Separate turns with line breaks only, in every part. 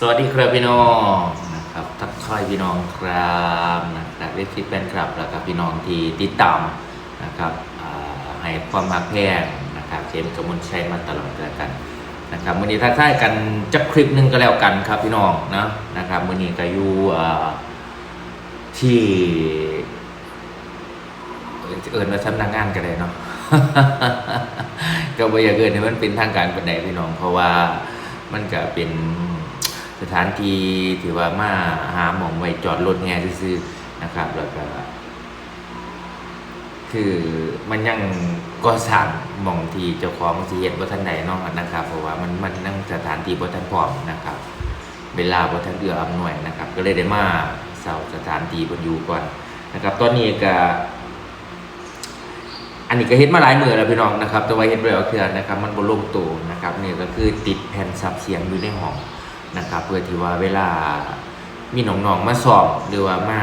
สวัสดีครับพี่น้องนะครับทักทายพี่น้องครับนะครับเรียกที่เป็นครับแล้วก็พี่น้องที่ติดตามนะครับให้ความมาแพงนะครับเชมกมลชัยมาตลอดแล้วกันนะครับวันนี้ทักทายกันจักคลิปหนึงก็แล้วกันครับพี่น้องนะนะครับวันนี้ก็อยู่ที่เอิญมาสำนักงานกันเลยเนาะก็บ่อยากเกินให้มันเป็นทางการปานใดพี่น้อง เพราะว่ามันก็เป็น สถานที่ที่ว่ามาหาหมองไว้จอดรถแง่ซื่อๆนะครับ แล้วก็คือมันยังก่อสร้างหมองที่เจ้าของสิเฮ็ดบ่ทันใดเนาะนะครับ เพราะว่ามันมันยังสถานที่บ่ทันพร้อมนะครับ เวลาบ่ทันเอื้ออำนวยนะครับ ก็เลยได้มาเสาสถานที่เพิ่นอยู่ก่อนนะครับ ตอนนี้ก็อันนี้ก็เฮ็ดมาหลายมือแล้วพี่น้องนะครับ แต่ว่าเฮ็ดบ่แล้วเทื่อนะครับ มันบ่ลงตัวนะครับนี่ก็คือติดแผ่นซับเสียงอยู่ในห้อง นะครับ เพื่อที่ว่าเวลามีน้องๆมาสอบหรือว่ามา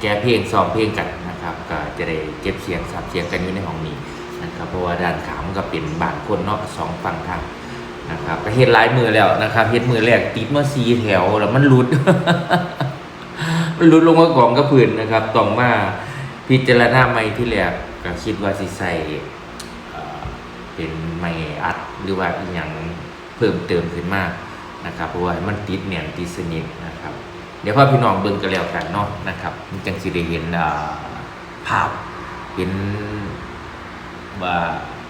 แก้เพลงซ้อมเพลงกันนะครับก็จะได้เก็บเสียงซับเสียงกันอยู่ในห้องนี้นะครับเพราะว่าด้านขามันก็เป็นบานคนนอกสองฝั่งทางนะครับก็เฮ็ดลายมือแล้วนะครับเฮ็ดมือแรกติดมาสีแถวแล้วมันหลุด มันหลุดลงมากองกับพื้นนะครับต้องมาพิจารณาไม่ที่แรกก็คิดว่าสิใส่เป็นไม่อัดหรือว่าอีหยัง พิ่มเติมขึ้นมากนะครับเพราะว่ามันติดเนี่ยนติดสนิทนะครับ เดี๋ยวพ่อพี่น้องเบิ่งกันแล้วกันเนาะนะครับมันจังสิได้เห็นภาพเห็นว่า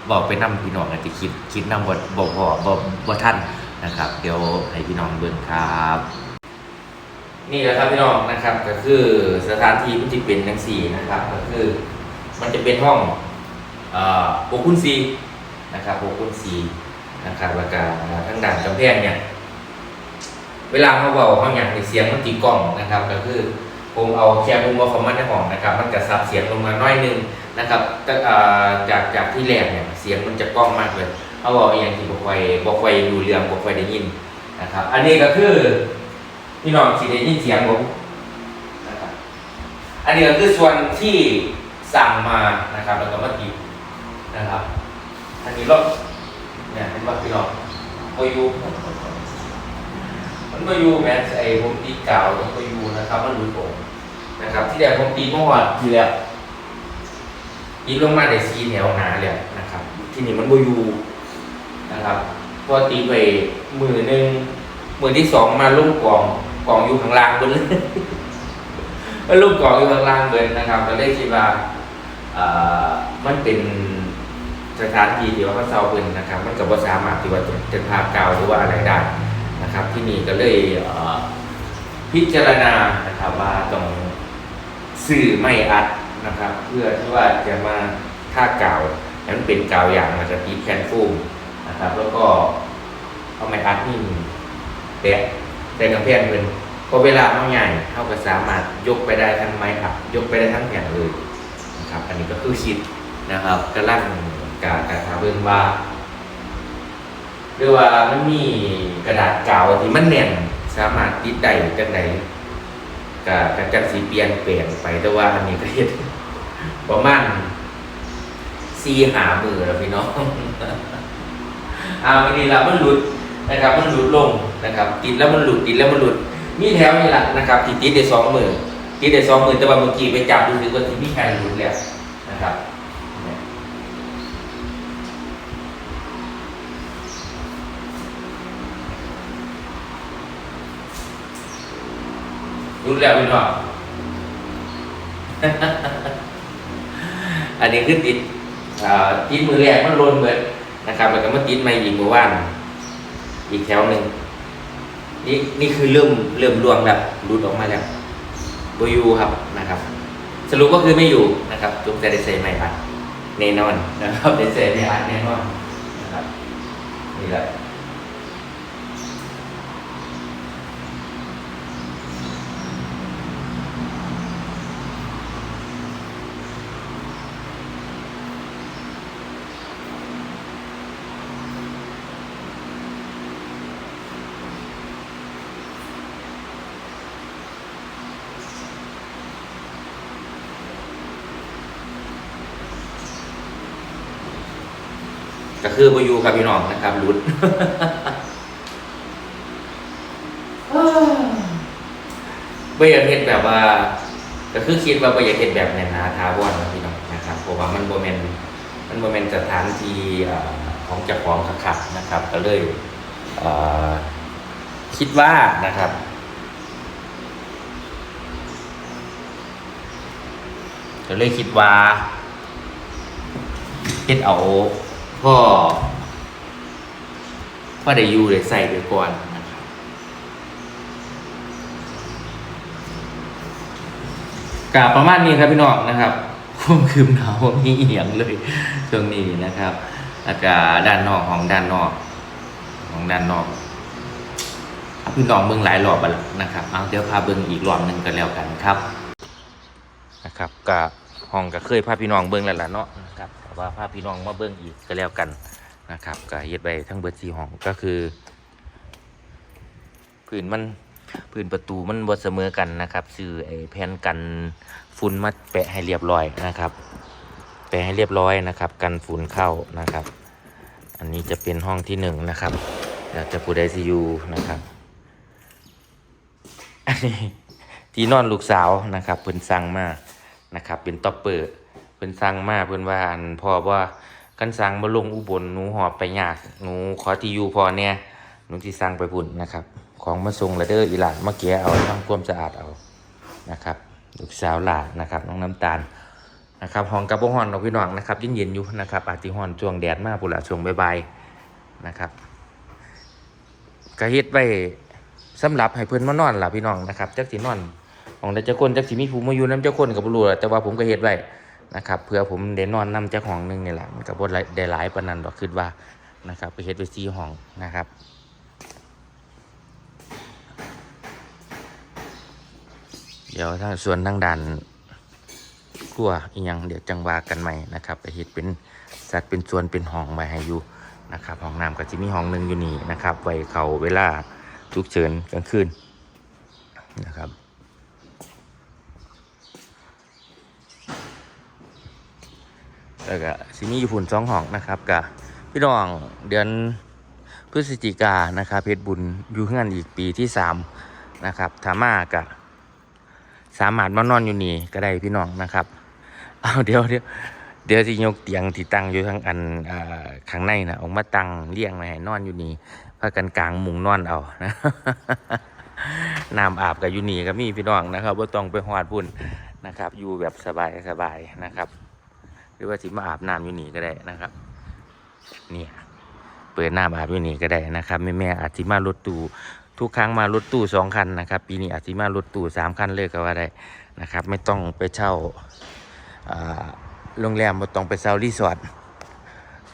บอกไปนํพี่น้องอาจจะคิดคิดนำบ่บ่พอบ่บ่ทันนะครับ เดี๋ยวให้พี่น้องเบิ่งครับ นี่แหละครับพี่น้องนะครับก็คือสถานที่มันจะเป็นทั้งสี่นะครับ ก็คือมันจะเป็นห้องเอ่อหกคูณสี่นะครับหกคูณสี่ นะครับแล้วก็ทั้งด่านกำแพงเนี่ยเวลาเขาเบาเขาอย่างในเสียงมันตีกล้องนะครับ ก็คือผมเอาแค่มุมมองของมันในห้องนะครับ มันจะสับเสียงลงมาน้อยหนึงนะครับจากจากที่แรกเนี่ยเสียงมันจะกล้องมากเลยเขาบอกอย่างที่บอกไฟบอกไฟดูเรื่องบอกไฟได้ยินนะครับ อันนี้ก็คือพี่น้องสิได้ยินเสียงผมนะครับอันนี้ก็คือส่วนที่สั่งมานะครับ แล้วก็มาติดนะครับ อันนี้รถ เนี่ยเป็นว่าพี่น้องโอยูมันก็ยูแมสไอผมตีเก่ามันก็ยูนะครับ มันหลุดออกนะครับ ที่แรกผมตีเมื่อวานที่แรกตีลงมาได้ซีแถวหนาเลยนะครับ ที่นี่มันโอยูนะครับพอตีไปมือหนึ่งมือที่สองมาลุ่มกล่องกล่องอยู่ข้างล่างบนเลยมาลุ่มกล่องอยู่ข้างล่างเบินนะครับก็ได้คิดว่ามันเป็น สถานที่ที่ว่าเขาเซาเบินนะครับ มันก็บ่าสามารถที่ว่าจะจะพาเกาวหรือว่าอะไรได้นะครับ ที่นี่ก็เลยพิจารณานะครับว่าต้องสื่อไม่อัดนะครับ เพื่อที่ว่าจะมาท่ากาวให้นเป็นกาวอย่างมาจะติดแคนฟูมนะครับ แล้วก็เอาไม้อัดนี่แปะแต่กำแพงเพิ่นพอเวลาเอาใหญ่เขาก็สามารถยกไปได้ทั้งไม้อัดยกไปได้ทั้งแผ่นเลยนะครับ อันนี้ก็คือชิดนะครับกำลัง การการหาเบิ่งว่าหรือว่ามันมีกระดาษกาวที่มันแน่นสามารถติดได้จังไดก็ก็จังสิเปลี่ยนแปลงไปแต่ว่าอันนี้ก็เฮ็ดประมาณ4หามือแล้วพี่น้องอ่าวันนี้ละมันหลุดนะครับ มันหลุดลงนะครับ ติดแล้วมันหลุดติดแล้วมันหลุดมีแถวนี่แหละนะครับที่ติดได้สองมือติดได้สองมือแต่ว่าเมื่อกี้ไปจับดูสึกว่าที่มีแผ่หลุดแล้วนะครับเนี่ย หลุดแล้วพี่น้องอันนี้คือติดอ่าติดมือแรกมันลนเหมือนนะครับ แล้วก็มาติดไม่อีกเมื่อวานอีกแถวหนึ่งนี่นี่คือเริ่มเริ่มรวงแล้วรุดออกมาแล้วบอยู่ครับนะครับ สรุปก็คือไม่อยู่นะครับจุกแต่ได้เซไม่อัดแน่นอนนะครับได้เซไม่อัดแน่นอนนะครับนี่แหละ ก็คือบอยู่ครับพี่น้องนะครับรุดไม่อยากเห็นแบบว่า ก็คือคิดว่าไม่อยากเห็นแบบในนาทาวอนนะพี่น้องนะครับเพราะว่ามันโมเมนมันโมเมนสถานที่ของจักของขับนะครับ ก็เลยคิดว่านะครับก็เลยคิดว่าคิดเอา พ่อพ่อได้อยู่ได้ใส่ไปก่อนนะครับกาประมาณนี้ครับพี่น้องนะครับควบคืมหนาวบ่มีเหียงเลยช่วงนี้นะครับอากาศด้านนอกของด้านนอก ของด้านนอกพี่น้องเบิ่งหลายรอบไปแล้วนะครับเอาเดี๋ยวพาเบิ่งอีกรอบหนึ่งกันแล้วกันครับนะครับก็ห้องก็เคยพาพี่น้องเบิ้งแล้วล่ะเนาะนะครับ ว่าพาพี่น้องมาเบิ้งอีกก็แล้วกันนะครับก็เฮ็ดไว้ทั้งเบิดสีห้องก็คือพื้นมันพื้นประตูมันบ่เสมอกันนะครับซื้อไอ้แผ่นกันฝุ่นมาแปะให้เรียบร้อยนะครับ แปะให้เรียบร้อยนะครับ กันฝุ่นเข้านะครับ อันนี้จะเป็นห้องที่หนึ่งนะครับอยากจะผู้ใดซียูนะครับอันนี้ที่นอนลูกสาวนะครับเพิ่นสั่งมานะครับ เป็นต็อปเปอร์ เพิ่นสั่งมาเพิ่นว่าอันพ่อว่ากันสั่งมาลงอุบลหนูหอบไปยากหนูขอที่อยู่พอเนี่ยหนูที่สั่งไปพุ่นนะครับ ของมาส่งละเด้ออีหลานมาเกียเอาทำความสะอาดเอานะครับลูกสาวหลานนะครับน้องน้ำตาลนะครับห้องกับบ่ฮ้อนดอกพี่น้องนะครับเย็นๆอยู่นะครับอาจสิฮ้อนช่วงแดดมากพุ่ละช่วงบ่ายๆนะครับก็เฮ็ดไว้สำหรับให้เพิ่นมานอนล่ะพี่น้องนะครับจักสินอนของใดจักคนจักสิมีผู้มาอยู่นํจักคนก็บ่รู้ล่แต่ว่าผมก็เฮ็ดไว้ นะครับเพื่อผมได้นอนนํจักห้องหนึ่งนี่แหละมันก็บ่ได้หลายปนนั้นดอกคิดว่านะครับ ไปเฮ็ดไว้4ห้องนะครับเดี๋ยวทางส่วนทางด้านครัวอีหยังเดี๋ยวจังวากันใหม่นะครับไปเฮ็ดเป็นสัดเป็นส่วนเป็นห้องไว้ให้อยู่นะครับห้องน้ำก็จะมีห้องหนึ่งอยู่นี่นะครับไว้เขาเวลาฉุกเฉินกลางคืนนะครับ แล้วก็สิมีอยู่ฝุ่นสองห้องนะครับกับพี่น้องเดือนพฤศจิกานะครับเพชรบุญอยู่เฮือนอีกปีที่สามนะครับถามากะสามารถมานอนอยู่นี่ก็ได้พี่น้องนะครับเอาเดี๋ยวเดี๋ยวเดี๋ยวที่ยกเตียงที่ตั้งอยู่ทั้งอันข้างในนะออกมาตั้งเรียงไว้ให้นอนอยู่นี่พากันกลางมุงนอนเอานะน้ำอาบกับยูนี่ก็มีพี่น้องนะครับว่าต้องไปหอดพุ่นนะครับ อยู่แบบสบายสบายนะครับ หรือว่าสิมาอาบน้ำอยู่นี่ก็ได้นะครับเนี่ยเปิดน้ำอาบอยู่นี่ก็ได้นะครับแม่แม่อาจสิมารถตู้ทุกครั้งมารถตู้สองคันนะครับ ปีนี้อาจสิมารถตู้สามคันเลยก็ว่าได้นะครับ ไม่ต้องไปเช่าโรงแรมไม่ต้องไปเช่ารีสอร์ท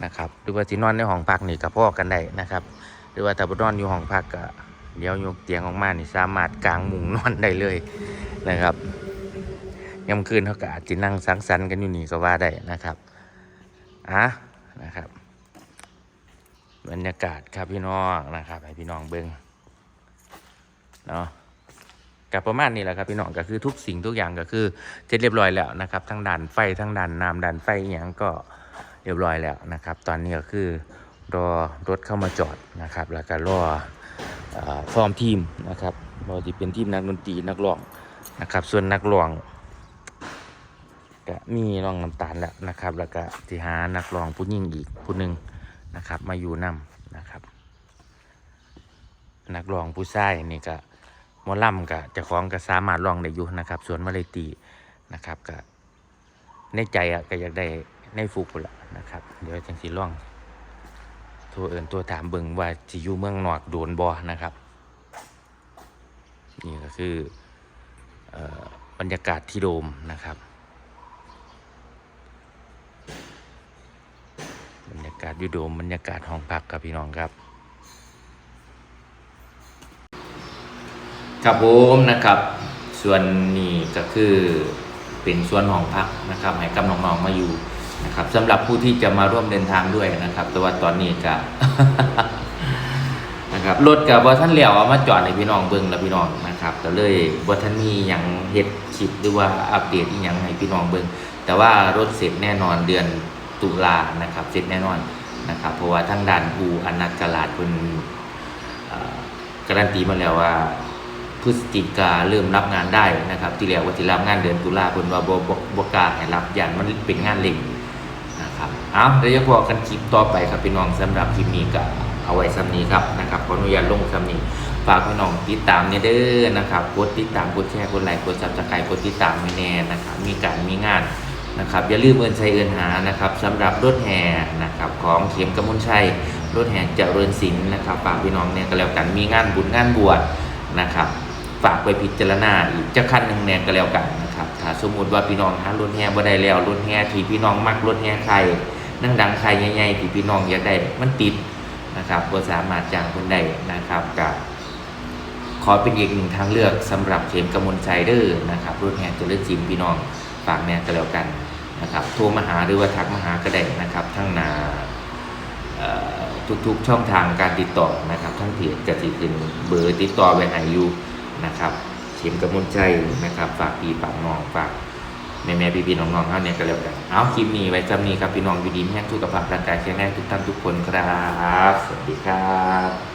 นะครับหรือว่าสินอนในห้องพักนี่กับพ่อกันได้นะครับ หรือว่าถ้าบ่นอนอยู่ห้องพักก็เดี๋ยวยกเตียงออกมานี่สามารถกางมุงนอนได้เลยนะครับ ยามคืนเขาก็อาจจะนั่งสังสรรค์กันอยู่นี่ก็ว่าได้นะครับอะนะครับ บรรยากาศครับพี่น้องนะครับให้พี่น้องเบิ้งเนาะกับประมาณนี้แหละครับพี่น้องก็คือทุกสิ่งทุกอย่างก็คือเสร็จเรียบร้อยแล้วนะครับ ทั้งด่านไฟทั้งด่านน้ำด่านไฟอย่างก็เรียบร้อยแล้วนะครับ ตอนนี้ก็คือรอรถเข้ามาจอดนะครับ แล้วก็รอฟอร์มทีมนะครับรอที่เป็นทีมนักดนตรีนักร้องนะครับ ส่วนนักร้อง ก็มีน้องน้ำตาลแล้วนะครับ แล้วก็ที่หานักร้องผู้หญิงอีกผู้หนึ่งนะครับ มาอยู่นํนะครับ นักร้องผู้ชายนี่ก็มอล่ำก็จะคล้าของก็สามารถร้องได้อยู่นะครับ สวนมาเลตีนะครับก็ในใจอะก็อยากได้ในฟุกพุ่นละนะครับ เดี๋ยวจังสีร้องตัวเอินตัวถามเบิงว่าจะอยู่เมืองนอกโดนบอนะครับ นี่ก็คือออบรรยากาศที่โดมนะครับ บรรยากาศยูโดมบรรยากาศห้องพักครับพี่น้องครับ ครับผมนะครับ ส่วนนี้ก็คือเป็นส่วนห้องพักนะครับให้กับน้องๆมาอยู่นะครับสำหรับผู้ที่จะมาร่วมเดินทางด้วยนะครับ แต่ว่าตอนนี้ก็นะครับรถกับบอท่านเหลียวเอามาจอดในพี่น้องเบิ้งแล้วพี่น้องนะครับก็เลยบอท่านมีอย่างเฮ็ดคลิปหรือว่าอัปเดตอีกอย่างให้พี่น้องเบิ้งแต่ว่ารถเสร็จแน่นอนเดือน ตุลานะครับเสร็จแน่นอนนะครับเพราะว่าทั้งด้านอูอนัตกลาดคุณเอ่อการันตีมาแล้วว่าพฤศจิกาเริ่มรับงานได้นะครับ ที่เรียกว่าที่รับงานเดือนตุลาเพิ่นว่าบบบกาให้รับยันมันเป็นงานเล็กนะครับเอาเดี๋ยวจะพอกันคลิปต่อไปครับพี่น้องสำหรับคลิปนี้ก็เอาไว้ซ้ำนี้ครับนะครับขออนุญาตลงซ้ำนี้ฝากพี่น้องติดตามเนี่ยเด้อนะครับกดติดตามกดแชร์กดไลค์กด Subscribe กดติดตามไม่แน่นะครับมีการมีงาน นะครับอย่าลืมเอินใช้เอินหานะครับสำหรับรถแห่นะครับของเข็มกมลชัยรถแห่เจริญศิลป์นะครับฝากพี่น้องเนี่ยก็แล้วกันมีงานบุญงานบวชนะครับฝากไปพิจารณาอีกจะขั้นหนึ่งแน่ก็แล้วกันนะครับถ้าสมมติว่าพี่น้องหารถแห่บ่ได้แล้วรถแห่ที่พี่น้องมักรถแห่ใครนั่งดังใครใหญ่ๆที่พี่น้องอยากได้มันติดนะครับบ่สามารถจ้างคนได้นะครับกับขอเป็นอีกหนึ่งทางเลือกสำหรับเข็มกมลใจเด้อนะครับรถแห่เจริญจิมพี่น้อง ฝากแน่ก็แล้วกันนะครับโทรมาหาหรือว่าทักมาหาก็ได้นะครับ ทั้งนาทุกๆช่องทางการติดต่อนะครับ ทั้งเพจกสิขึ้นเบอร์ติดต่อไว้ให้อยู่นะครับเข็มกำมุนใจนะครับ ฝากพี่ฝากน้องฝากแม่แม่พี่พี่ๆน้องเท่านี้ก็แล้วกันเอาคลิปนี้ไว้จำนี้ครับพี่น้องอยู่ดีมีแห้งสุขภาพร่างกายแข็งแรงทุกท่านทุกคนครับ สวัสดีครับ